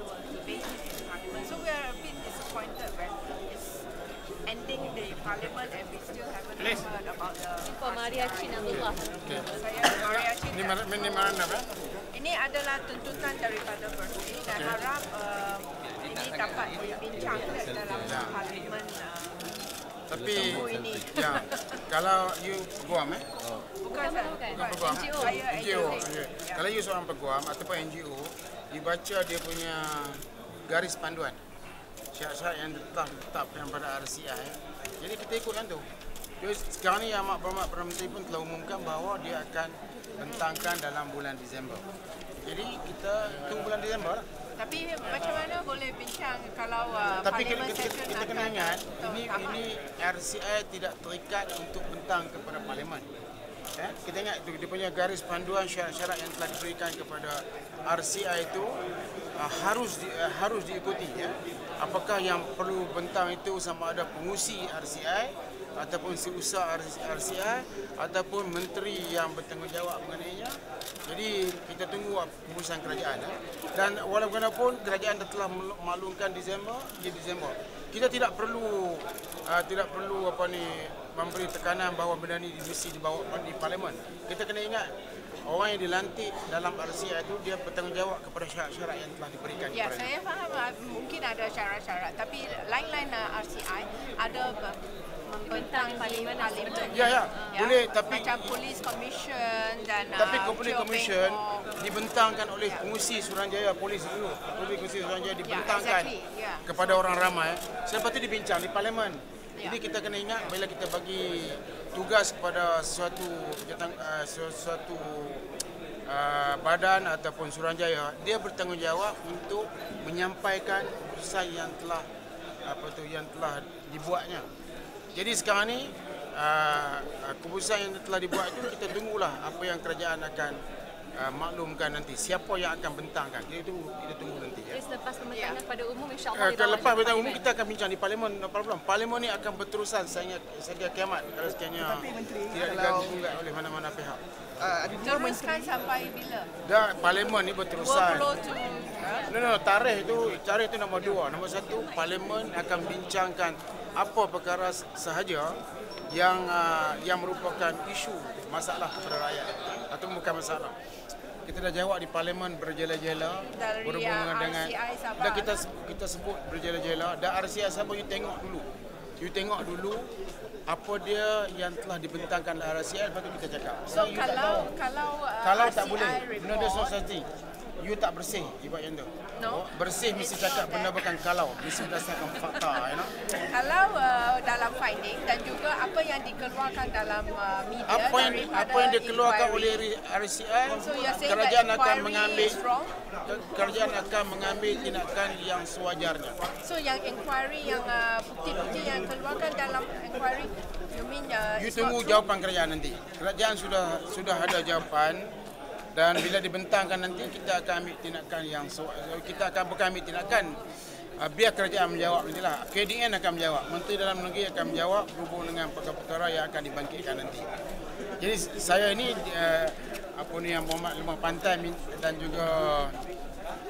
they will debate it in Parliament. So we are a bit disappointed when it's ending the Parliament and we still haven't Please. heard about the For Maria Chin Abdullah. Okay. Saya Maria Chin. Ini mana ini mana? Ini adalah tuntutan daripada Bersih dan Okey. harap uh, ini dapat dibincangkan dalam Ya. Parlimen uh, Tapi ini. ya, kalau you peguam eh, bukan saya, bukan. bukan peguam. NGO. Saya NGO. NGO. okay. Ya. Kalau you seorang peguam ataupun NGO, dibaca dia punya garis panduan syarat-syarat yang telah ditetapkan pada RCI. Jadi kita ikut yang tu. Jadi sekarang ni yang Mak Berhormat Perdana Menteri pun telah umumkan bahawa dia akan bentangkan dalam bulan Disember. Jadi kita tunggu bulan Disember lah. Tapi macam mana boleh bincang kalau uh, Tapi kita, kita, kita, kita kena ingat ini ini RCI tidak terikat untuk bentang kepada parlimen. Ya, kita ingat dia punya garis panduan syarat-syarat yang telah diberikan kepada RCI itu uh, harus di, uh, harus diikuti ya. Apakah yang perlu bentang itu sama ada pengusi RCI ataupun seusaha RCI ataupun menteri yang bertanggungjawab mengenainya. Jadi kita tunggu keputusan kerajaan ya. Dan walaupun kerajaan telah maklumkan Disember di Disember. Kita tidak perlu uh, tidak perlu apa ni memberi tekanan bahawa benda ni mesti dibawa di parlimen. Kita kena ingat orang yang dilantik dalam RCI itu dia bertanggungjawab kepada syarat-syarat yang telah diberikan Ya, kepada saya faham uh, mungkin ada syarat-syarat tapi lain-lain uh, RCI ada membentang Parlimen parlimen. betul. Ya, ya. Boleh, tapi- macam Police Commission dan Tapi uh, Joe Commission dibentangkan oleh pengusi Suruhanjaya Polis dulu. Polis pengusi Suruhanjaya dibentangkan exactly, ya. kepada orang ramai. Selepas itu dibincang di parlimen. Ya. Jadi kita kena ingat bila kita bagi tugas kepada sesuatu uh, sesuatu uh, badan ataupun Suruhanjaya, dia bertanggungjawab untuk menyampaikan keputusan yang telah apa tu yang telah dibuatnya. Jadi sekarang ni uh, keputusan yang telah dibuat itu kita tunggulah apa yang kerajaan akan uh, maklumkan nanti siapa yang akan bentangkan. Kita tunggu kita tunggu nanti ya. Jadi selepas pembentangan Ya. pada umum insyaAllah Uh, dibawa lepas ke bertanggung umum kita akan bincang di parlimen no problem. Parlimen ni akan berterusan sehingga sehingga kiamat kalau sekiranya tidak diganggu oleh mana-mana pihak. Uh, ada dua menteri Teruskan sampai bila? Dan parlimen ni berterusan. Workflow to No, no, tarikh itu tarikh itu nombor dua. Nombor satu, parlimen akan bincangkan apa perkara sahaja yang uh, yang merupakan isu masalah kepada rakyat atau bukan masalah. Kita dah jawab di parlimen berjela-jela berhubungan dengan dan kita kita sebut berjela-jela dan RCI Sabah you tengok dulu. You tengok dulu apa dia yang telah dibentangkan oleh RCI lepas tu kita cakap. So you tak kalau tahu. kalau uh, Kalau RCI tak boleh, no there's no. You tak bersih ibarat yang tu. No. Bersih mesti cakap benda bukan kalau. Mesti berdasarkan fakta, you know. Dalam finding dan juga apa yang dikeluarkan dalam uh, media Apa yang apa yang dikeluarkan inquiry. oleh RCI, So kerajaan akan mengambil kerajaan akan mengambil tindakan yang sewajarnya. So yang inquiry yang uh, bukti-bukti yang keluarkan dalam inquiry you mean uh, You tunggu true? jawapan kerajaan nanti. Kerajaan sudah sudah ada jawapan dan bila dibentangkan nanti kita akan ambil tindakan yang kita akan bukan ambil tindakan biar kerajaan menjawab nantilah. KDN akan menjawab. Menteri Dalam Negeri akan menjawab berhubung dengan perkara-perkara yang akan dibangkitkan nanti. Jadi saya ini uh, apa ni yang Muhammad Lemah Pantai min- dan juga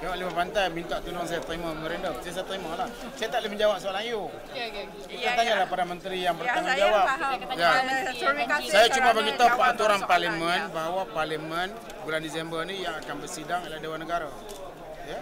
Tengok Lemah Pantai minta tolong saya terima memorandum. Saya, saya terima lah. Saya tak boleh menjawab soalan you. Okey, okey. Kita Ya, tanyalah ya. pada menteri yang Ya, bertanggungjawab. saya faham. Ya. Uh, terima kasih Saya cuma beritahu peraturan soalan, parlimen ya. bahawa parlimen bulan Disember ni yang akan bersidang adalah Dewan Negara. Ya.